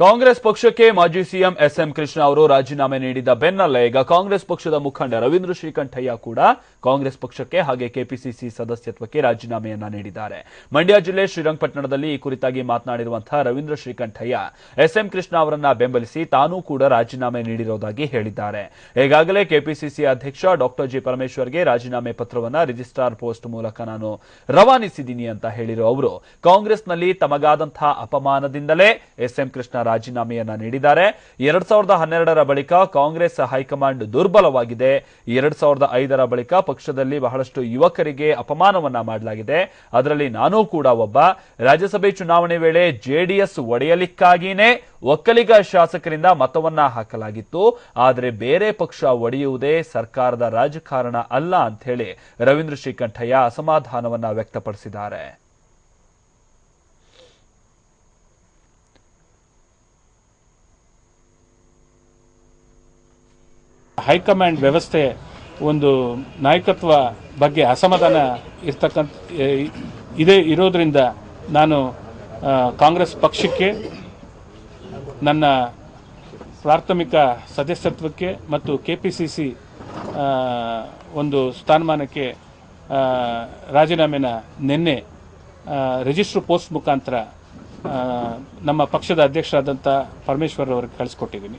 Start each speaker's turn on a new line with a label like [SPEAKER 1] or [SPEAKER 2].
[SPEAKER 1] ಕಾಂಗ್ರೆಸ್ ಪಕ್ಷಕ್ಕೆ ಮಾಜಿ CM S M Krishna ಅವರು ರಾಜೀನಾಮೆ ನೀಡಿದ ಬೆನ್ನಲ್ಲೇ ಈಗ ಕಾಂಗ್ರೆಸ್ ಪಕ್ಷದ ಮುಖಂಡ ರವೀಂದ್ರ ಶ್ರೀಕಂಠಯ್ಯ ಕೂಡ ಕಾಂಗ್ರೆಸ್ ಪಕ್ಷಕ್ಕೆ ಹಾಗೆ ಕೆಪಿಸಿಸಿ ಸದಸ್ಯತ್ವಕ್ಕೆ ರಾಜೀನಾಮೆಯನ್ನ ನೀಡಿದ್ದಾರೆ. ಮಂಡ್ಯ ಜಿಲ್ಲೆ ಶ್ರೀರಂಗಪಟ್ಟಣದಲ್ಲಿ ಈ ಕುರಿತಾಗಿ ಮಾತನಾಡಿರುವಂತಹ ರವೀಂದ್ರ ಶ್ರೀಕಂಠಯ್ಯ ಎಸ್ಎಂ ಕೃಷ್ಣ ಅವರನ್ನ ಬೆಂಬಲಿಸಿ ತಾನೂ ಕೂಡ ರಾಜೀನಾಮೆ ನೀಡಿರುವುದಾಗಿ ಹೇಳಿದ್ದಾರೆ. ಈಗಾಗಲೇ ಕೆಪಿಸಿಸಿ ಅಧ್ಯಕ್ಷ ಡಾಕ್ಟರ್ ಜಿ ಪರಮೇಶ್ವರ್ಗೆ ರಾಜೀನಾಮೆ ಪತ್ರವನ್ನ ರಿಜಿಸ್ಟ್ರಾರ್ ಪೋಸ್ಟ್ ಮೂಲಕ ನಾನು ರವಾನಿಸಿದ್ದೀನಿ ಅಂತ ಹೇಳಿರೋ ಅವರು, ಕಾಂಗ್ರೆಸ್ನಲ್ಲಿ ತಮಗಾದಂತಹ ಅಪಮಾನದಿಂದಲೇ ಎಸ್ಎಂ ಕೃಷ್ಣ ರಾಜೀನಾಮೆಯನ್ನ ನೀಡಿದ್ದಾರೆ. ಎರಡ್ ಸಾವಿರದ ಹನ್ನೆರಡರ ಬಳಿಕ ಕಾಂಗ್ರೆಸ್ ಹೈಕಮಾಂಡ್ ದುರ್ಬಲವಾಗಿದೆ. ಎರಡ್ ಸಾವಿರದ ಐದರ ಬಳಿಕ ಪಕ್ಷದಲ್ಲಿ ಬಹಳಷ್ಟು ಯುವಕರಿಗೆ ಅಪಮಾನವನ್ನ ಮಾಡಲಾಗಿದೆ. ಅದರಲ್ಲಿ ನಾನೂ ಕೂಡ ಒಬ್ಬ. ರಾಜ್ಯಸಭೆ ಚುನಾವಣೆ ವೇಳೆ ಜೆಡಿಎಸ್ ಒಡೆಯಲಿಕ್ಕಾಗಿಯೇ ಒಕ್ಕಲಿಗ ಶಾಸಕರಿಂದ ಮತವನ್ನ ಹಾಕಲಾಗಿತ್ತು. ಆದರೆ ಬೇರೆ ಪಕ್ಷ ಒಡೆಯುವುದೇ ಸರ್ಕಾರದ ರಾಜಕಾರಣ ಅಲ್ಲ ಅಂತ ಹೇಳಿ ರವೀಂದ್ರ ಶ್ರೀಕಂಠಯ್ಯ ಅಸಮಾಧಾನವನ್ನ ವ್ಯಕ್ತಪಡಿಸಿದ್ದಾರೆ.
[SPEAKER 2] ಹೈಕಮಾಂಡ್ ವ್ಯವಸ್ಥೆ ಒಂದು ನಾಯಕತ್ವ ಬಗ್ಗೆ ಅಸಮಾಧಾನ ಇರ್ತಕ್ಕಂಥ ಇದೇ ಇರೋದ್ರಿಂದ ನಾನು ಕಾಂಗ್ರೆಸ್ ಪಕ್ಷಕ್ಕೆ, ನನ್ನ ಪ್ರಾಥಮಿಕ ಸದಸ್ಯತ್ವಕ್ಕೆ ಮತ್ತು ಕೆ ಪಿ ಸಿ ಸಿ ಒಂದು ಸ್ಥಾನಮಾನಕ್ಕೆ ರಾಜೀನಾಮೆನ ನಿನ್ನೆ ರಿಜಿಸ್ಟ್ರ್ ಪೋಸ್ಟ್ ಮುಖಾಂತರ ನಮ್ಮ ಪಕ್ಷದ ಅಧ್ಯಕ್ಷರಾದಂಥ ಪರಮೇಶ್ವರ್ ಅವರಿಗೆ ಕಳಿಸ್ಕೊಟ್ಟಿದ್ದೀನಿ.